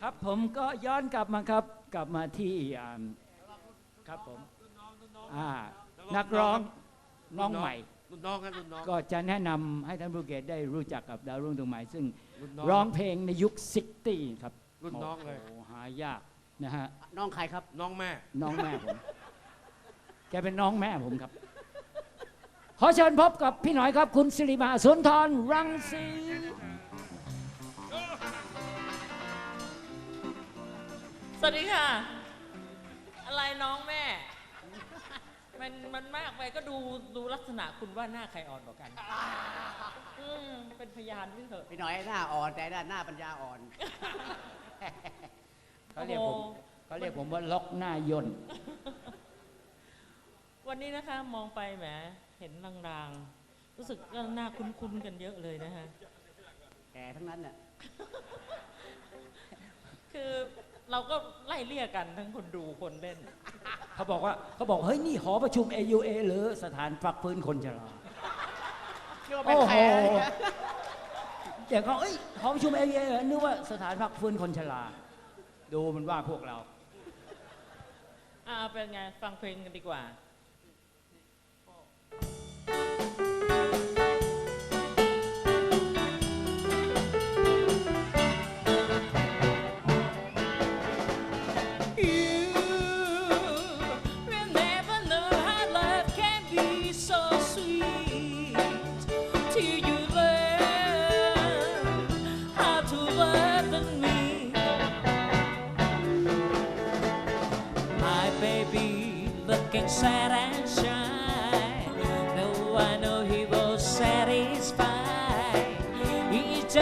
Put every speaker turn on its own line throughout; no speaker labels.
ครับผมก็ย้อนกลับมาครับ กลับมาที่อ่าครับผมอ่านักร้องน้องใหม่
รุ่นน้องครับรุ่นน้อง
ก็จะแนะนำให้ท่านผู้เกียรติได้รู้จักกับดาวรุ่งดวงใหม่ซึ่ง
รุ่นน้อง
ร้องเพลงในยุค60ครับ
รุ่นน้องเลย
โอ้โหหายากนะฮะ
น้องใครครับ
น้องแม่
น้องแม่ผม แกเป็นน้องแม่ผมครับ ขอเชิญพบกับพี่หน่อยครับ คุณสิริมาสุนทรรังสี
สวัสดีค่ะ อะไรน้องแม่ มันมันมากไปก็ดูดูลักษณะคุณว่าหน้าใครอ่อนกว่ากัน อืมเป็นพยานด้วยเถอะ
พี่หน่อยหน้าอ่อนแต่ด้านหน้าปัญญาอ่อน
เขาเรียกผม
โอ้โห
เขาเรียกผมว่าล็อกหน้าย่น
วันนี้นะคะมองไปแหมเห็นรางๆ รู้สึกว่าหน้าคุ้นๆกันเยอะเลยนะคะ
แก่ทั้งนั้นน่ะ
คือเราก็ไล่เลี่ยกันทั้งคนดูคนเล่น
เขาบอกว่าเขาบอกเฮ้ยนี่หอประชุม AUA หรือสถานพักฟื้นคนชรา
เรียกว่าเป็น
โอ้โหเดี๋ยวเขาเอ้ยหอประชุม AUA เหรอนึกว่าสถานพักฟื้นคนชราดูมันว่าพวกเรา
อ่าเป็นไง ฟังเพลงกันดีกว่า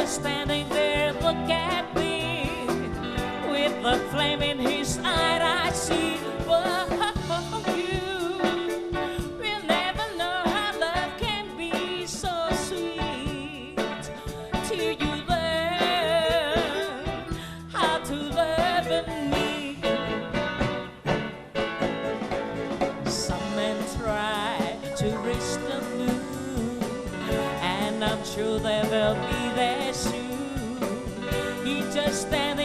Standing there, look at me with the flame in his eye. I see. I'm sure they will be there soon. He's just standing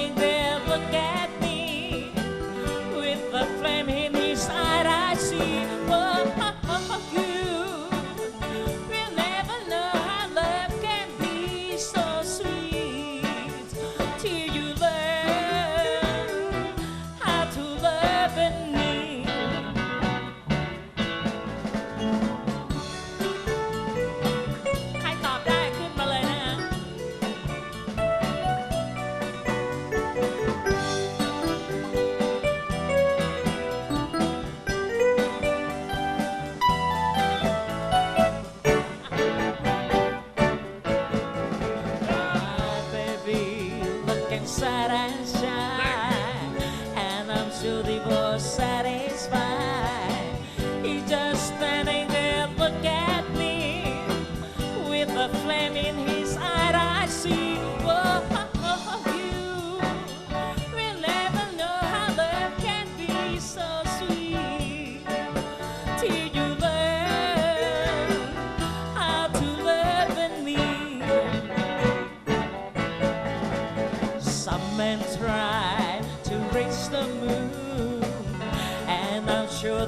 said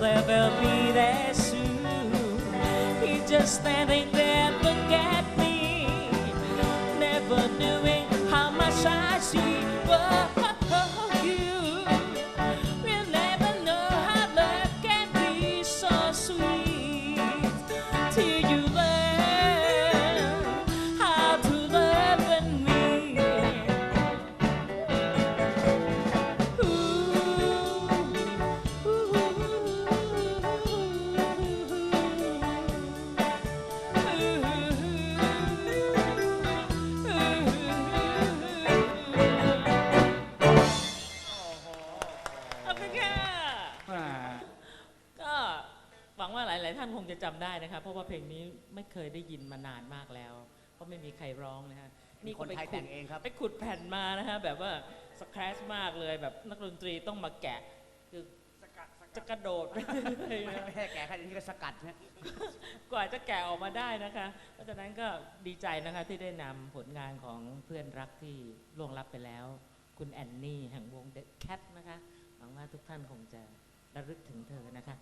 Will be there soon. He's just standing there, look at me, never knowing how much I see. Whoa, จะจำได้นะคะเพราะว่าเพลงนี้ไม่เคยได้ยินมานานมากแล้ว เพราะไม่มีใครร้องนะฮะ
มีคนไทย
ขุ
แต่
ด
งเองครับ
ไปขุดแผ่นมานะฮะแบบว่าสแครชมากเลยแบบนักดนตรีต้องมาแกะคือจะกระโดดไปเรื่อยๆ
ไม่
นะ
ไม่ใช่แก่แค่นี้ก็สกัดนะ
กว่าจะแกะออกมาได้นะคะ เพราะฉะนั้นก็ดีใจนะคะที่ได้นำผลงานของเพื่อนรักที่ล่วงลับไปแล้ว คุณแอนนี่แห่งวง The Cat นะคะหวังว่าทุกท่านคงจะระลึกถึงเธอนะคะ